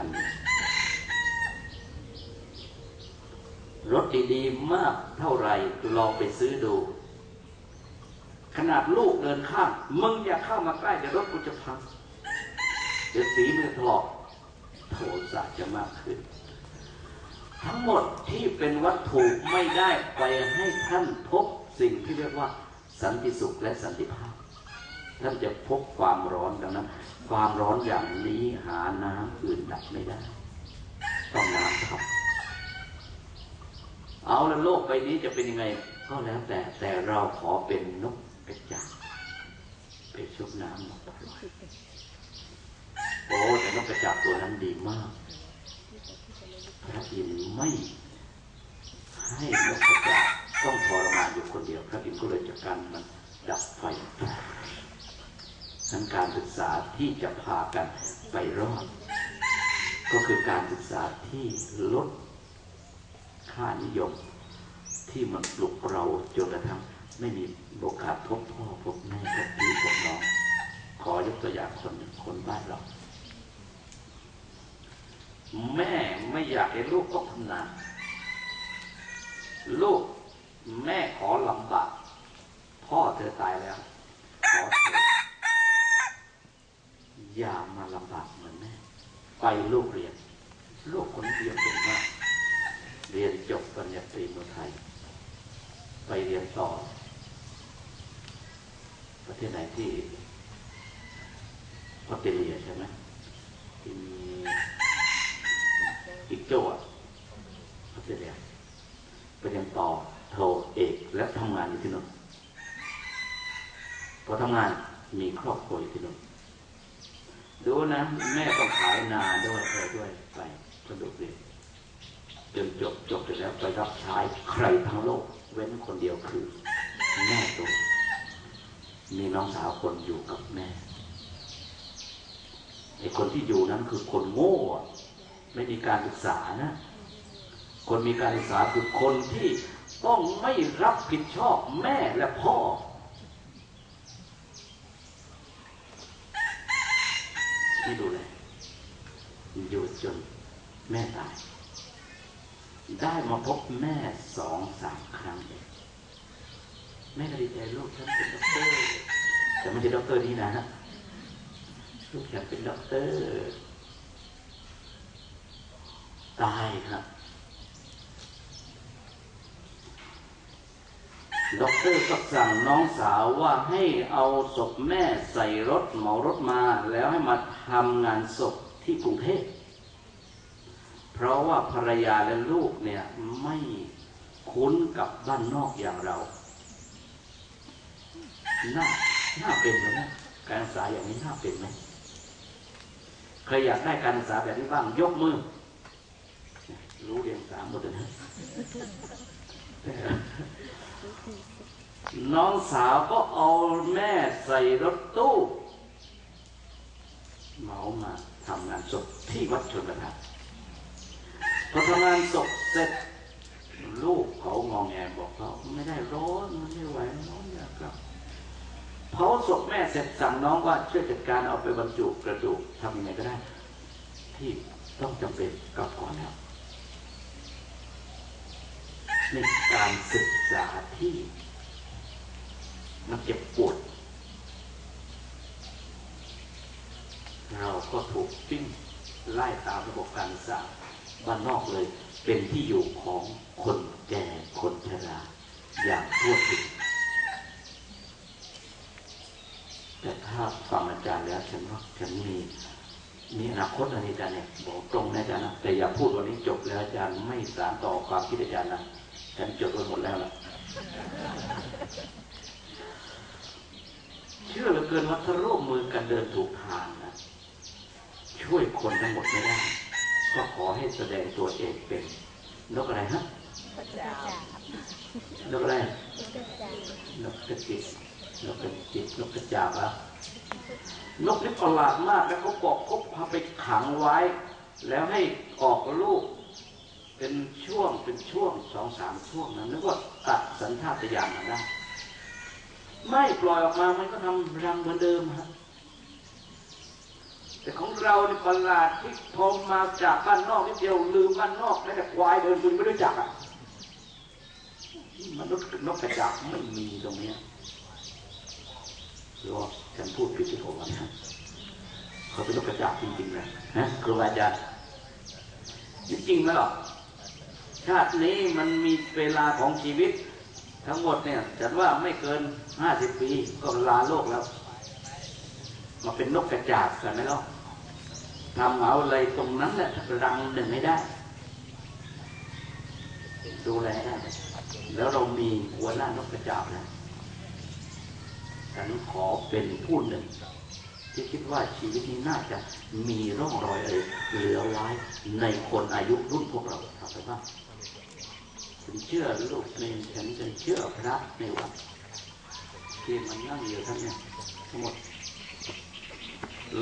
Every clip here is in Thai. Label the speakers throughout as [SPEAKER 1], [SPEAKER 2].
[SPEAKER 1] คันรถดีๆมากเท่าไหร่ลองไปซื้อดู ขนาดลูกเดินข้ามมึงอย่าเข้ามาใกล้เดี๋ยวรถกูจะพังเดี๋ยวสีมือถลอกโทสะจะมากขึ้น ทั้งหมดที่เป็นวัตถุไม่ได้ไปให้ท่านพบสิ่งที่เรียกว่าสันติสุขและสันติภาพ ท่านจะพบความร้อนดังนั้น ความร้อนอย่างนี้หาน้ำอื่นดับไม่ได้ ต้องน้ำครับ เอาแล้วโลกใบนี้จะเป็นยังไง ก็แล้วแต่แต่เราขอเป็นนกกระจาบไปชุบน้ำมาโอ้แต่นกกระจาบตัวนั้นดีมากพระอินทร์ไม่ให้นกกระจาบต้องทรมานอยู่คนเดียวพระอินทร์ก็เลยจัดการมันดับไฟ นั้นการศึกษาที่จะพากันไปรอด ก็คือการศึกษาที่ลดค่านิยม ที่มันปลุกเราจนกระทั่งไม่มีโอกาสพบพ่อพบแม่พบพี่พบน้องขอยกตัวอย่างคนหนึ่งคนบ้านเรา แม่ไม่อยากให้ลูกต้องทำงานลูกแม่ขอลำบากพ่อเธอตายแล้วขอเธอ อย่ามาลำบากเหมือนแม่ไปลูกเรียน ลูกคนเดียวเก่งมาก เรียนจบปริญญาตรีเมืองไทย ไปเรียนต่อ ประเทศไหนที่ออสเตรเลียใช่ไหมที่มีอีกโจ้อออสเตรเลียไปเรียนต่อโทเอกและทำงานอยู่ที่นั่นพอทำงานมีครอบครัวอยู่ที่นั่น ดูนะ แม่ต้องขายนาด้วยอะไรด้วยไปสนุกเรียจนจบจบเสร็จแล้วไปรับใช้ใครทั้งโลก เว้นคนเดียวคือ แม่ตัวมีน้องสาวคนอยู่กับแม่ไอ้คนที่อยู่นั้นคือคนโง่ ไม่มีการศึกษานะ คนมีการศึกษาคือคนที่ต้องไม่รับผิดชอบแม่และพ่อ ที่ดูแลอยู่จน แม่ตาย ได้มาพบแม่สองสามครั้งเองแม่ก็ดีใจลูกฉันเป็นด็อกเตอร์แต่ไม่ใช่ด็อกเตอร์นี่นะ ลูกฉันเป็นด็อกเตอร์ ตายครับด็อกเตอร์ก็สั่งน้องสาวว่าให้เอาศพแม่ใส่รถเหมารถมา แล้วให้มาทำงานศพที่กรุงเทพ เพราะว่าภรรยาและลูกเนี่ยไม่คุ้นกับบ้านนอกอย่างเรา น่า น่าเป็นไหมการศึกษาอย่างนี้น่าเป็นไหมใครอยากได้การศึกษาแบบนี้บ้างยกมือ รู้เรียงสามหมดเลยนะน้องสาวก็เอาแม่ใส่รถตู้เหมามาทำงานศพที่วัดชนประทาน พอทำงานศพเสร็จ ลูกเขางองแงบอกเขาไม่ได้ร้อนมันไม่ไหวน้องอยากกลับเผาศพแม่เสร็จสั่งน้องว่าช่วยจัดการเอาไปบรรจุกระดูกทำยังไงก็ได้ ที่ต้องจำเป็นกลับก่อนแล้วในการศึกษาที่มันเจ็บปวดเราก็ถูกปิ้งไล่ตามระบบการศึกษา บ้านนอกเลย เป็นที่อยู่ของคนแก่คนชราอย่างทั่วถึงแต่ถ้าฟังอาจารย์แล้วฉันว่าฉันมีมีอนาคตอะไรอาจารย์เนี่ยบอกตรงนะอาจารย์นะแต่อย่าพูดวันนี้จบแล้วอาจารย์ไม่สานต่อความคิดอาจารย์นะฉันจดไว้หมดแล้วล่ะเชื่อเหลือเกินว่าถ้าร่วมมือกันเดินถูกทางนะช่วยคนทั้งหมดไม่ได้ ก็ขอให้แสดงตัวเองเป็นนกอะไรฮะนกอะไรนกกระจิบนกกระจิบนกกระจาบอะนกนี่ประหลาดมากแล้วเขาบอกเขาพาไปขังไว้ แล้วให้ออกลูก เป็นช่วงเป็นช่วงสองสามช่วงนะนึกว่าตัดสัญชาตญาณมาได้ไม่ปล่อยออกมามันก็ทำรังเหมือนเดิมฮะ แต่ของเราในประหลาดที่พอมาจากบ้านนอกนิดเดียวลืมบ้านนอกแม้แต่ควายเดินคุณไม่รู้จักอะมนุษย์นกกระจาบไม่มีตรงเนี้ยหรือว่าฉันพูดผิดที่ผมนะเขาเป็นนกกระจาบจริงๆนะนะครูบาอาจารย์จริงๆไหมหรอชาตินี้มันมีเวลาของชีวิต ทั้งหมดเนี่ยฉันว่าไม่เกินห้าสิบปีก็ลาโลกแล้ว มาเป็นนกกระจาบกันไหมล่ะทำเอาอะไรตรงนั้นแหละรังหนึ่งไม่ได้ ดูแลได้แล้วเรามีหัวหน้านกกระจาบนะฉันขอเป็นผู้หนึ่ง ที่คิดว่าชีวิตนี้น่าจะมีร่องรอยอะไรเหลือไว้ในคนอายุรุ่นพวกเราทำไปบ้าฉันเชื่อลูกในฉันฉันเชื่อพระในวัดที่มันนั่งอยู่ทั้งเนี่ยทั้งหมด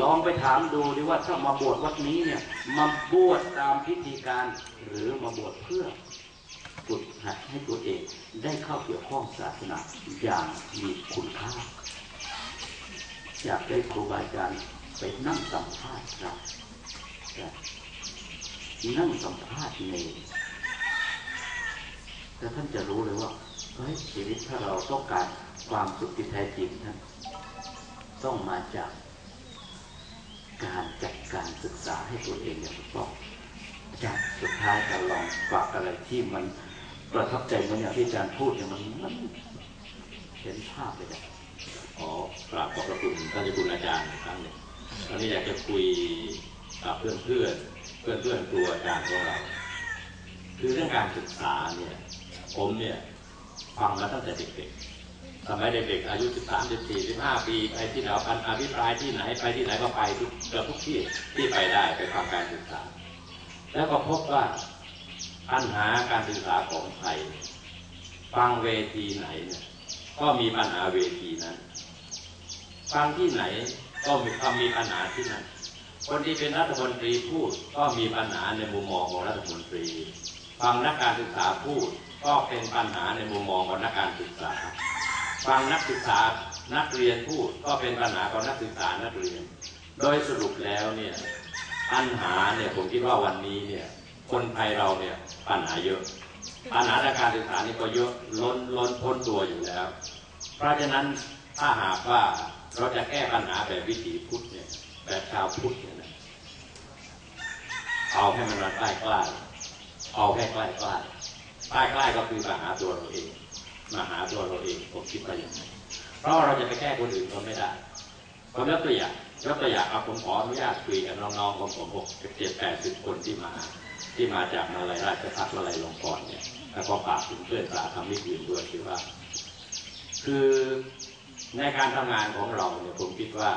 [SPEAKER 1] ลองไปถามดูดิว่าถ้ามาบวชวัดนี้เนี่ย มาบวชตามพิธีการหรือมาบวชเพื่อฝึกหัดให้ตัวเองได้เข้าเกี่ยวข้องศาสนาอย่างมีคุณค่าอยากได้ครูบาอาจารย์ไปนั่งสัมภาษณ์ครับนั่งสัมภาษณ์เนรแต่ท่านจะรู้เลยว่าเฮ้ยชีวิตถ้าเราต้องการความสุขที่แท้จริงท่านต้องมาจาก การจัดการศึกษาให้ตัวเองอย่างถูกต้องอาจารย์สุดท้ายการลองฝากอะไรที่มันประทับใจมันอย่างที่อาจารย์พูดเนี่ยมันมันเห็นภาพเลยนะ
[SPEAKER 2] ขอกราบขอบพระคุณท่านเจ้าคุณอาจารย์อีกครั้งหนึ่งตอนนี้อยากจะคุยกับเพื่อนเพื่อนเพื่อนเพื่อนครูอาจารย์ของเรา คือเรื่องการศึกษาเนี่ย ผมเนี่ยฟังมาตั้งแต่เด็กๆ สมัยเด็กๆอายุ 13 14 15 ปีไปที่ไหนกันอภิปรายที่ไหนไปที่ไหนก็ไปทุกเกือบทุกที่ที่ไปได้ไปฟังการศึกษา แล้วก็พบว่าปัญหาการศึกษาของไทยฟังเวทีไหนเนี่ยก็มีปัญหาเวทีนั้นฟังที่ไหนก็มีความมีปัญหาที่นั่นคนที่เป็นรัฐมนตรีพูดก็มีปัญหาในมุมมองของรัฐมนตรี ฟังนักการศึกษาพูดก็เป็นปัญหาในมุมมองของนักการศึกษา ฟังนักศึกษานักเรียนพูดก็เป็นปัญหาของนักศึกษานักเรียน โดยสรุปแล้วเนี่ยปัญหาเนี่ยผมคิดว่าวันนี้เนี่ยคนไทยเราเนี่ยปัญหาเยอะ ปัญหาทางการศึกษานี่ก็เยอะล้นล้นพ้นตัวอยู่แล้ว เพราะฉะนั้นถ้าหากว่าเราจะแก้ปัญหาแบบวิถีพุทธเนี่ยแบบชาวพุทธเนี่ยนะเอาให้มันมาใกล้ใกล้เอาใกล้ใกล้ใกล้ใกล้ก็คือมาหาตัวเราเอง มาหาตัวเราเองผมคิดว่าอย่างนั้เพราะเราจะไปแก้คนอื่นก็ไม่ได้ผมยกตัวอย่างยกตัวอย่างเอาผมขออนุญาตคุยกับน้องๆของผมหกเจ็ดแปดสิบคนที่มา ที่มาจากมาลายราชพัฒมาลายลงกรเนี่ยแล้วก็ฝากถึงเพื่อนสาธรรมิกอื่นด้วยคือว่า คือในการทำงานของเราเนี่ยผมคิดว่า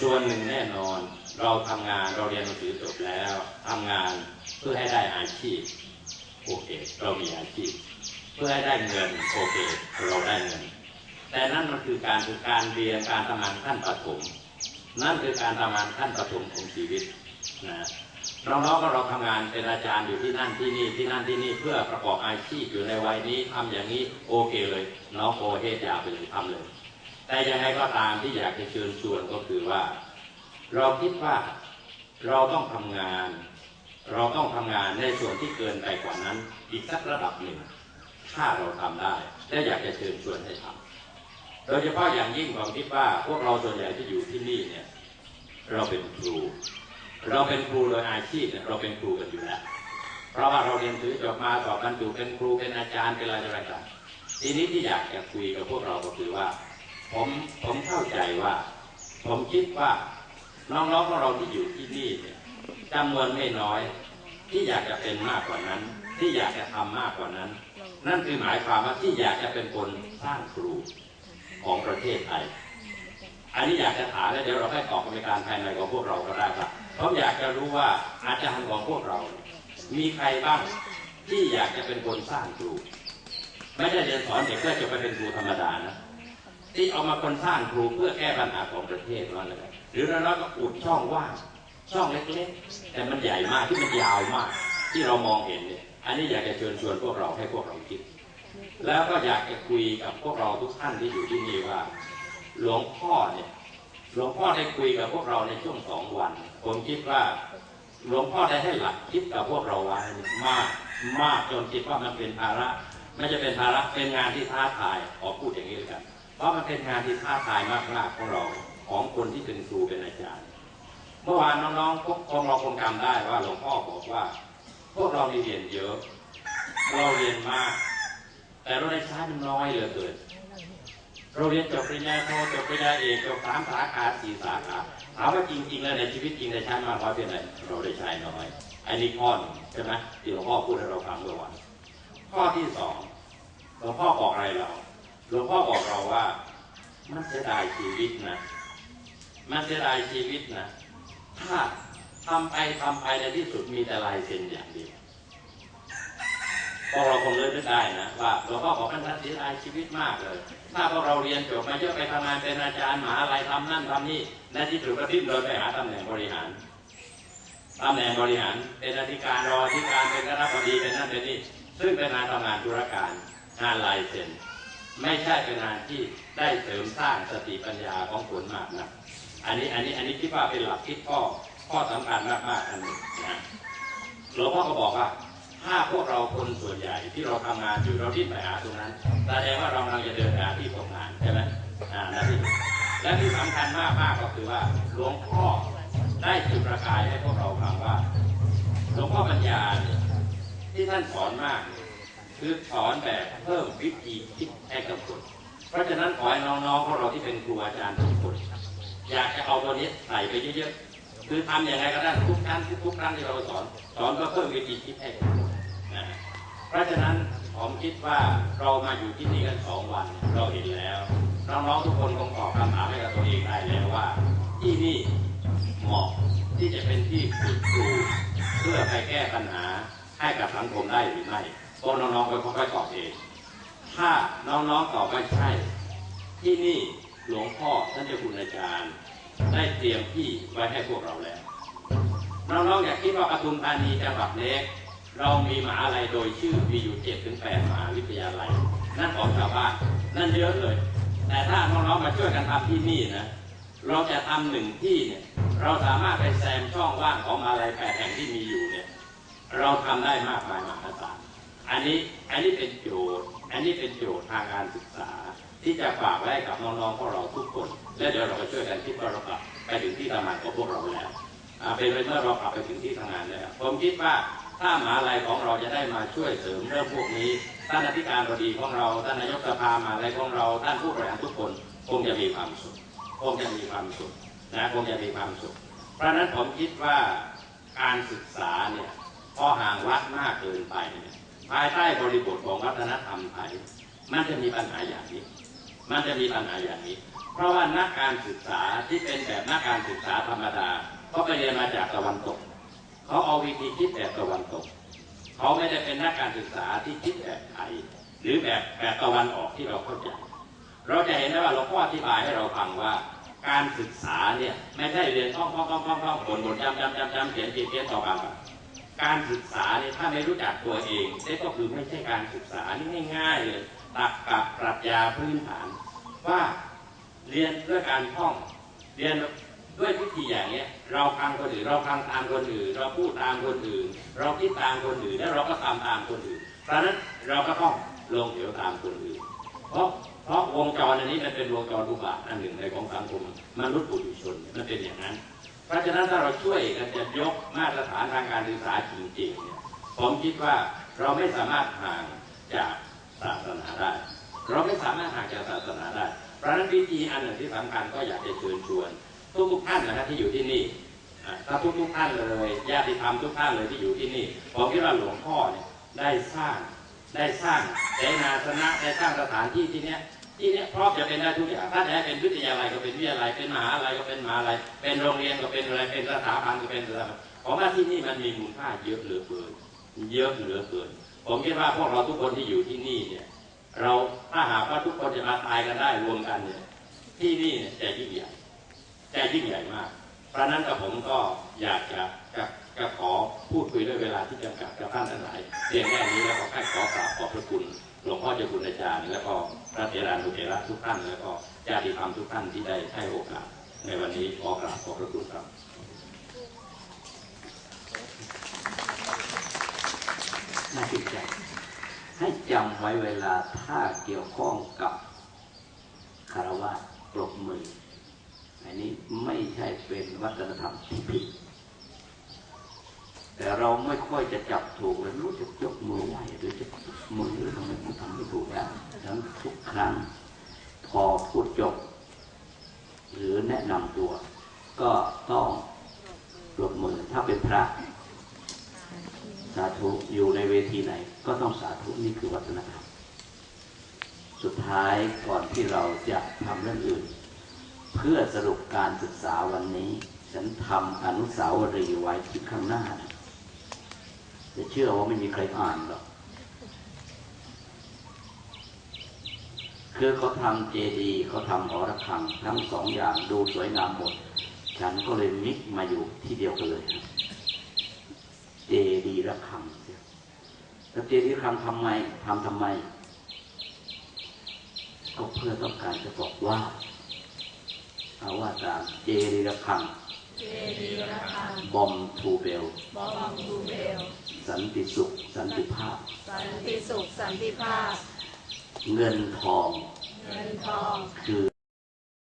[SPEAKER 2] ส่วนหนึ่งแน่นอน เราทำงานเราเรียนหนังสือจบแล้วทำงานเพื่อให้ได้อาชีพโอเคเรามีอาชีพ เพื่อให้ได้เงินโอเคเราได้เงิน แต่นั่นมันคือการคือการเรียนการทำงานขั้นประถมนั่นคือการทำงานขั้นประถมของชีวิตนะน้องๆก็เราทำงานเป็นอาจารย์อยู่ที่นั่นที่นี่ที่นั่นที่นี่เพื่อประกอบอาชีพอยู่ในวัยนี้ทำอย่างนี้โอเคเลยน้องโอเฮดยาวไปเลยทำเลย แต่ยังไงก็ตามที่อยากจะเชิญชวนก็คือว่า เราคิดว่าเราต้องทำงาน เราต้องทำงานในส่วนที่เกินไปกว่านั้น อีกสักระดับหนึ่ง ถ้าเราทำได้ และอยากจะเชิญชวนให้ทำโดยเฉพาะอย่างยิ่งผมคิดว่าพวกเราส่วนใหญ่ที่อยู่ที่นี่เนี่ย เราเป็นครู เราเป็นครูโดยอาชีพเนี่ยเราเป็นครูกันอยู่แล้วเพราะว่าเราเรียนถือจบมาสอบบรรจุเป็นครูเป็นอาจารย์เป็นอะไรอะไรต่างทีนี้ที่อยากจะคุยกับพวกเราก็คือว่า ผมผมเข้าใจว่า ผมคิดว่าน้องๆของเราที่อยู่ที่นี่เนี่ยจำนวนไม่น้อย ที่อยากจะเป็นมากกว่านั้น ที่อยากจะทำมากกว่านั้น นั่นคือหมายความว่าที่อยากจะเป็นคนสร้างครูของประเทศไทย อันนี้อยากจะถามแล้วเดี๋ยวเราให้ตอบกรรมการภายในของพวกเราก็ได้ครับผมอยากจะรู้ว่าอาจารย์ของพวกเรา มีใครบ้างที่อยากจะเป็นคนสร้างครู ไม่ใช่เรียนสอนเด็กเพื่อจะไปเป็นครูธรรมดานะที่เอามาคนสร้างครูเพื่อแก้ปัญหาของประเทศว่าเลยหรือเราก็อุดช่องว่างช่องเล็กๆ แต่มันใหญ่มากที่มันยาวมาก ที่เรามองเห็นเนี่ย อันนี้อยากจะเชิญชวนพวกเราให้พวกเราคิด แล้วก็อยากจะคุยกับพวกเราทุกท่านที่อยู่ที่นี่ว่า หลวงพ่อเนี่ยหลวงพ่อได้คุยกับพวกเราในช่วงสองวัน ผมคิดว่า หลวงพ่อได้ให้หลักคิดกับพวกเราไว้มากมากจนคิดว่ามันเป็นภาระไม่จะเป็นภาระเป็นงานที่ท้าทายขอพูดอย่างนี้เลยกัน เพราะมันเป็นงานที่ท้าทายมากๆของเราของคนที่เป็นครูเป็นอาจารย์ เมื่อวานน้องๆพวกคงเราคงจำได้ว่าหลวงพ่อบอกว่า พวกเราเรียนเยอะ เราเรียนมาก แต่เราได้ใช้มันน้อยเหลือเกินเราเรียนจบปริญญาโทจบปริญญาเอกจบสามสาขาสี่สาขาถามว่าจริงๆแล้วในชีวิตจริงได้ใช้มากน้อยเพียงไรเราได้ใช้น้อยอันนี้ข้อหนึ่งใช่ไหมที่หลวงพ่อพูดให้เราฟังเมื่อวานข้อที่สองหลวงพ่อบอกอะไรเราหลวงพ่อบอกเราว่า มันเสียดายชีวิตนะ มันเสียดายชีวิตนะ ถ้า ทำไปทำไปในที่สุดมีแต่ลายเซ็นอย่างเดียวพวกเราคงเลิกได้นะว่าหลวงพ่อบอกมันเสียดายชีวิตมากเลย ถ้าพวกเราเรียนจบมาเยอะไปทำงานเป็นอาจารย์มหาลัยทำนั่นทำนี่ในที่สุดก็ทิ้งเลยไปหาตำแหน่งบริหารตำแหน่งบริหารเป็นอธิการรออธิการเป็นคณะบดีเป็นนั่นเป็นนี่ซึ่งเป็นงานทำงานธุรการงานลายเซ็นไม่ใช่เป็นงานที่ได้เสริมสร้างสติปัญญาของคนมากนะอันนี้อันนี้อันนี้คิดว่าเป็นหลักคิดข้อ ข้อสำคัญมากๆอันหนึ่งนะหลวงพ่อก็บอกว่า ถ้าพวกเราคนส่วนใหญ่ที่เราทำงานอยู่เราที่ไปหาตรงนั้นแสดงว่าเรากำลังจะเดินหาที่ตรงานใช่ไหมอ่านะที่และที่สำคัญมากมากก็คือว่าหลวงพ่อได้จุดประกายให้พวกเราฟังว่าหลวงพ่อปัญญาที่ท่านสอนมากเนี่ยคือสอนแบบเพิ่มวิธีคิดให้กับคนเพราะฉะนั้นขอให้น้องๆพวกเราที่เป็นครูอาจารย์ทุกคนอยากจะเอาตัวนี้ใส่ไปเยอะๆ คือทำอย่างไรก็ได้ทุกครั้งทุกครั้งที่เราสอน สอนก็เพิ่มวิธีคิดให้กับคนะเพราะฉะนั้นผมคิดว่าเรามาอยู่ที่นี่กันสองวัน เราเห็นแล้วน้องๆทุกคนคงตอบคำถามให้กับตัวเองได้แล้วว่า ที่นี่เหมาะที่จะเป็นที่ฝึกครูเพื่อไปแก้ปัญหาให้กับสังคมได้หรือไม่ก็น้องๆไปค่อยๆตอบเอง ถ้าน้องๆตอบว่าใช่ ที่นี่หลวงพ่อท่านเจ้าคุณอาจารย์ ได้เตรียมที่ไว้ให้พวกเราแล้วน้องๆอย่าคิดว่าปทุมธานีจังหวัดเล็กเรามีมหาลัยโดยชื่อมีอยู่เจ็ดถึงแปดมหาวิทยาลัย นั่นของชาวบ้านนั่นเยอะเลย แต่ถ้าน้องๆมาช่วยกันทำที่นี่นะเราจะทำหนึ่งที่เนี่ยเราสามารถไปแซมช่องว่างของมหาลัยแปดแห่งที่มีอยู่เนี่ยเราทำได้มากมายมหาศาลอันนี้อันนี้เป็นโจทย์ อันนี้เป็นโจทย์ทางการศึกษา ที่จะฝากไว้กับน้องๆพวกเราทุกคน และเดี๋ยวเราไปช่วยกันคิดว่าเรากลับไปถึงที่ทำงานของพวกเราแล้วเป็นไปเมื่อเรากลับไปถึงที่ทำงานแล้วผมคิดว่าถ้ามหาลัยของเราจะได้มาช่วยเสริมเรื่องพวกนี้ท่านอธิการบดีของเราท่านนายกสภามหาลัยของเราท่านผู้บริหารทุกคนคงจะมีความสุขคงจะมีความสุขนะคงจะมีความสุข เพราะฉะนั้นผมคิดว่าการศึกษาเนี่ยพอห่างวัดมากเกินไปเนี่ยภายใต้บริบทของวัฒนธรรมไทยมันจะมีปัญหาอย่างนี้ มันจะมีปัญหาอย่างนี้ เพราะว่านักการศึกษาที่เป็นแบบนักการศึกษาธรรมดาเขาไปเรียนมาจากตะวันตก เขาเอาวิธีคิดแบบตะวันตก เขาไม่ได้เป็นนักการศึกษาที่คิดแบบไทยหรือแบบแบบตะวันออกที่เราเข้าใจ เราจะเห็นได้ว่าหลวงพ่ออธิบายให้เราฟังว่า การศึกษาเนี่ยไม่ใช่เรียนท่องท่องท่องท่องท่องบนบนจำจำจำจำเขียนเขียนเขียนต่อไปการศึกษาเนี่ยถ้าไม่รู้จักตัวเองนี่ก็คือไม่ใช่การศึกษานี่ง่ายๆเลย ตักกับปรัชญาพื้นฐาน ว่าเรียนด้วยการท่อง เรียนด้วยวิธีอย่างเนี้ยเราฟังคนอื่นเราฟังตามคนอื่น เราพูดตามคนอื่น เราคิดตามคนอื่น แล้วเราก็ทำตามคนอื่นเพราะฉะนั้นเราก็ต้องลงเหวตามคนอื่น เพราะเพราะวงจรอันนี้มันเป็นวงจรอุบาทอันหนึ่งในของสังคมมนุษย์ปุถุชนมันเป็นอย่างนั้น เพราะฉะนั้นถ้าเราช่วยกันจะยกมาตรฐานทางการศึกษาจริงๆเนี่ยผมคิดว่าเราไม่สามารถห่างจาก ศาสนาได้ เราไม่สามารถห่างจากศาสนาได้ เพราะฉะนั้นวิธีอันหนึ่งที่สำคัญก็อยากจะเชิญชวนทุกทุกๆท่านนะครับที่อยู่ที่นี่ถ้าทุกทุกๆท่านเลยญาติธรรมทุกท่านเลยที่อยู่ที่นี่ผมคิดว่าหลวงพ่อเนี่ยได้สร้างได้สร้างเสนาสนะได้สร้างสถานที่ที่เนี้ยที่เนี้ยพร้อมจะเป็นได้ทุกอย่างถ้าจะให้เป็นวิทยาลัยก็เป็นวิทยาลัยเป็นมหาลัยก็เป็นมหาลัยเป็นโรงเรียนก็เป็นอะไรเป็นสถาบันก็เป็นสถาบันผมว่าที่นี่มันมีมูลค่าเยอะเหลือเกินเยอะเหลือเกิน ผมคิดว่าพวกเราทุกคนที่อยู่ที่นี่เนี่ย เราถ้าหากว่าทุกคนจะมาตายกันได้รวมกันเนี่ย ที่นี่เนี่ยจะยิ่งใหญ่จะยิ่งใหญ่มาก เพราะนั้นกับผมก็อยากจะจะจะขอพูดคุยด้วยเวลาที่จำกัดกับท่านทั้งหลายเพียงแค่นี้แล้วก็แค่ขอกราบขอบพระคุณหลวงพ่อเจ้าคุณอาจารย์ แล้วก็พระเถรานุเถระทุกท่านแล้วก็ญาติธรรมทุกท่านที่ได้ให้โอกาส ในวันนี้ขอกราบขอบพระคุณครับ
[SPEAKER 1] น่าติดใจให้จำไว้เวลาถ้าเกี่ยวข้องกับคารวะปรบมือ อันนี้ไม่ใช่เป็นวัฒนธรรมที่ผิด แต่เราไม่ค่อยจะจับถูกเลยรู้จะยกมือไหวหรือจะมือหรือทำไมมันทำไม่ถูกแล้วฉะนั้นทุกครั้งพอพูดจบ หรือแนะนำตัว ก็ต้องปรบมือถ้าเป็นพระ สาธุอยู่ในเวทีไหน ก็ต้องสาธุนี่คือวัฒนธรรมสุดท้ายก่อนที่เราจะทำเรื่องอื่น เพื่อสรุปการศึกษาวันนี้ ฉันทำอนุสาวรีย์ไว้ที่ข้างหน้าจะเชื่อว่าไม่มีใครอ่านหรอกคือเขาทำเจดีย์เขาทำหอระฆัง ทั้งสองอย่างดูสวยงามหมด ฉันก็เลยมิกมาอยู่ที่เดียวกันเลยครับ เจดีย์ระฆังเสียแล้วเจดีย์ระฆังทำไมทำทำไม ก็เพื่อต้องการจะบอกว่าเอาว่าตามเจดีย์ระฆัง
[SPEAKER 3] เจดีย์ระฆัง
[SPEAKER 1] บอมทูเบล
[SPEAKER 3] บอมบูเบล
[SPEAKER 1] สันติสุข สันติภาพ
[SPEAKER 3] สันติสุข สันติภาพ
[SPEAKER 1] เงินทอง
[SPEAKER 3] เงินทอง
[SPEAKER 1] คือ